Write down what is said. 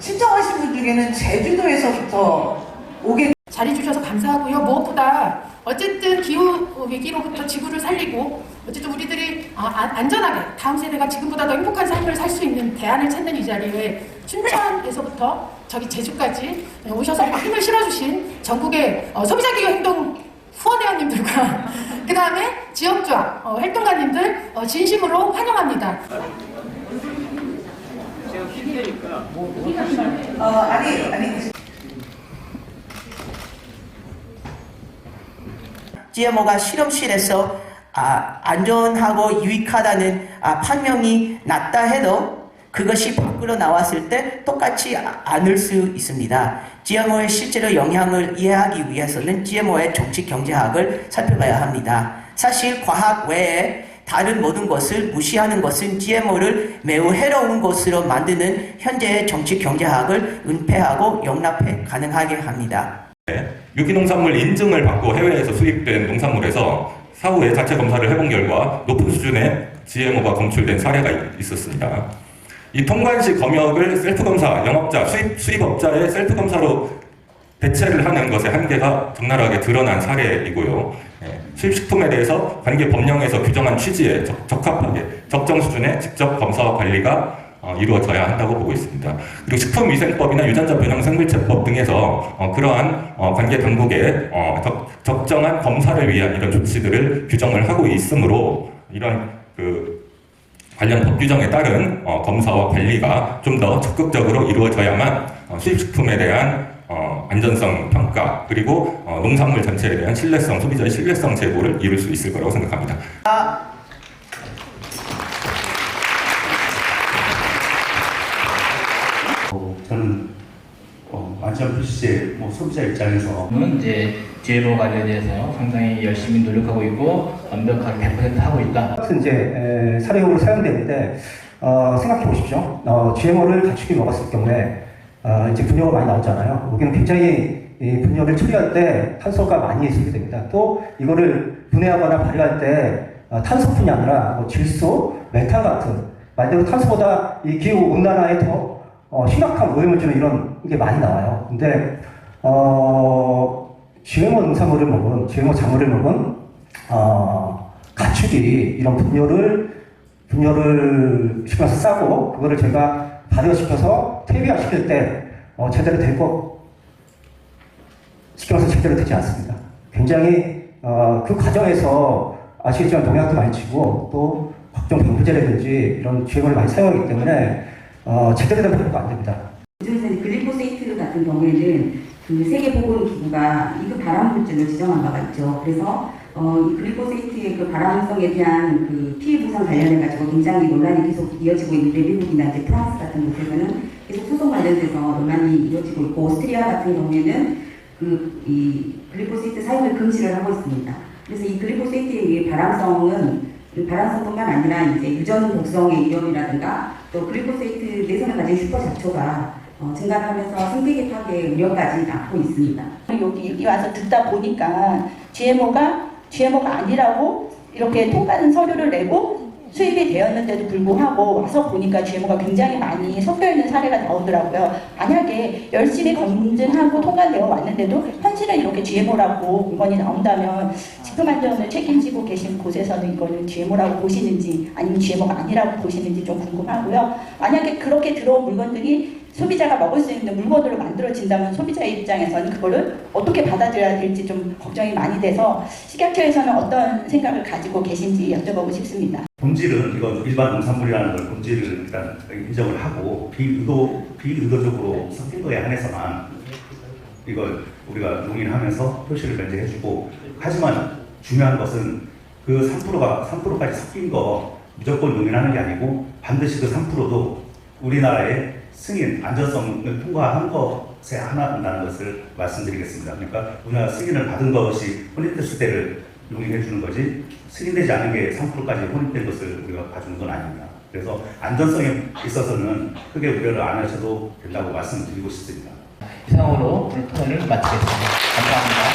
신청하신 분들에게는 제주도에서부터 오게 자리 주셔서 감사하고요. 무엇보다 어쨌든 기후 위기로부터 지구를 살리고 어쨌든 우리들이 아, 아, 안전하게 다음 세대가 지금보다 더 행복한 삶을 살 수 있는 대안을 찾는 이 자리에 춘천에서부터 저기 제주까지 오셔서 힘을 실어주신 전국의 어, 소비자 기후 행동 후원회원님들과 그 다음에 지역조합 어, 활동가님들 어, 진심으로 환영합니다. 어 아니 아니 GMO가 실험실에서 아, 안전하고 유익하다는 아, 판명이 났다 해도 그것이 밖으로 나왔을 때 똑같지 아- 않을 수 있습니다. GMO의 실제로 영향을 이해하기 위해서는 GMO의 정치 경제학을 살펴봐야 합니다. 사실 과학 외에 다른 모든 것을 무시하는 것은 GMO를 매우 해로운 것으로 만드는 현재의 정치 경제학을 은폐하고 용납해 가능하게 합니다. 유기농산물 인증을 받고 해외에서 수입된 농산물에서 사후에 자체 검사를 해본 결과 높은 수준의 GMO가 검출된 사례가 있- 있었습니다. 이 통관시 검역을 셀프 검사, 영업자, 수입 수입업자의 셀프 검사로 대체를 하는 것의 한계가 적나라하게 드러난 사례이고요. 예, 수입식품에 대해서 관계 법령에서 규정한 취지에 적, 적합하게 적정 수준의 직접 검사와 관리가 어, 이루어져야 한다고 보고 있습니다. 그리고 식품위생법이나 유전자 변형 생물체법 등에서 어, 그러한 어, 관계 당국의 어, 적, 적정한 검사를 위한 이런 조치들을 규정을 하고 있으므로 이런 그 관련 법 규정에 따른 어, 검사와 관리가 좀 더 적극적으로 이루어져야만 어, 수입식품에 대한 어, 안전성 평가 그리고 어, 농산물 전체에 대한 신뢰성 소비자의 신뢰성 제고를 이룰 수 있을 거라고 생각합니다. 어, 저는 어, 완전 불시제 뭐 소비자 입장에서 는 이제 GMO 관련해서 상당히 열심히 노력하고 있고 완벽하게 100% 하고 있다. 같은 이제 에, 사료용으로 사용되는데 어, 생각해 보십시오. 어, GMO를 가축이 먹었을 경우에 어, 이제 분뇨가 많이 나오잖아요. 여기는 굉장히 이 분뇨를 처리할 때 탄소가 많이 소비됩니다. 또 이거를 분해하거나 발효할 때 어, 탄소뿐이 아니라 뭐 질소, 메탄 같은 말 그대로 탄소보다 이 기후 온난화에 더 어, 심각한 오염을 주는 이런 게 많이 나와요. 근데 어, GMO 농산물을 먹은 GMO 작물을 먹은 어, 가축이 이런 분뇨를 분뇨를 시켜서 싸고 그거를 제가 발효시켜서 퇴비화 시킬 때 어, 제대로 되고 시켜서 제대로 되지 않습니다. 굉장히 어, 그 과정에서 아시겠지만 농약도 많이 치고 또 각종 방부제라든지 이런 GMO를 많이 사용하기 때문에 어, 제대로 된 발효가 안 됩니다. 요즘에는 글리포세이트 같은 경우에는 그 세계보건기구가 이그 발암물질로 지정한 바가 있죠. 그래서 어, 이 글리포세이트의 그 발암성에 대한 그 피해 보상 관련해 가지고 굉장히 논란이 계속 이어지고 있는데 미국이나 이제 프랑스 같은 곳에서는 계속 소송 관련돼서 논란이 이어지고 있고 오스트리아 같은 경우에는 그 이 글리포세이트 사용을 금지를 하고 있습니다. 그래서 이 글리포세이트의 이 발암성은 이 발암성뿐만 아니라 이제 유전 독성의 위험이라든가 또 글리포세이트 내성을 가진 슈퍼 잡초가 어, 증가하면서 생태계 파괴 우려까지 낳고 있습니다. 여기, 여기 와서 듣다 보니까 GMO가 GMO가 아니라고 이렇게 통관 서류를 내고 수입이 되었는데도 불구하고 와서 보니까 GMO가 굉장히 많이 섞여 있는 사례가 나오더라고요. 만약에 열심히 검증하고 통관되어 왔는데도 현실은 이렇게 GMO라고 물건이 나온다면 식품 안전을 책임지고 계신 곳에서는 이거는 GMO라고 보시는지 아니면 GMO가 아니라고 보시는지 좀 궁금하고요. 만약에 그렇게 들어온 물건들이 소비자가 먹을 수 있는 물건으로 만들어진다면 소비자의 입장에서는 그거를 어떻게 받아들여야 될지 좀 걱정이 많이 돼서 식약처에서는 어떤 생각을 가지고 계신지 여쭤보고 싶습니다. 본질은 이건 일반 농산물이라는 걸 본질을 일단 인정을 하고 비의도 비의도적으로 섞인 거에 한해서만 이걸 우리가 용인하면서 표시를 면제해주고 하지만 중요한 것은 그 3%가 3%까지 섞인 거 무조건 용인하는 게 아니고 반드시 그 3%도 우리나라의 승인 안전성을 통과한 것에 하나 된다는 것을 말씀드리겠습니다. 그러니까 우리나라 승인을 받은 것이 때를 용인해 주는 거지 승인되지 않은 게 3%까지 혼입된 것을 우리가 봐주는 건 아닙니다. 그래서 안전성에 있어서는 크게 우려를 안 하셔도 된다고 말씀드리고 싶습니다. 이상으로 오늘 토론을 마치겠습니다. 감사합니다.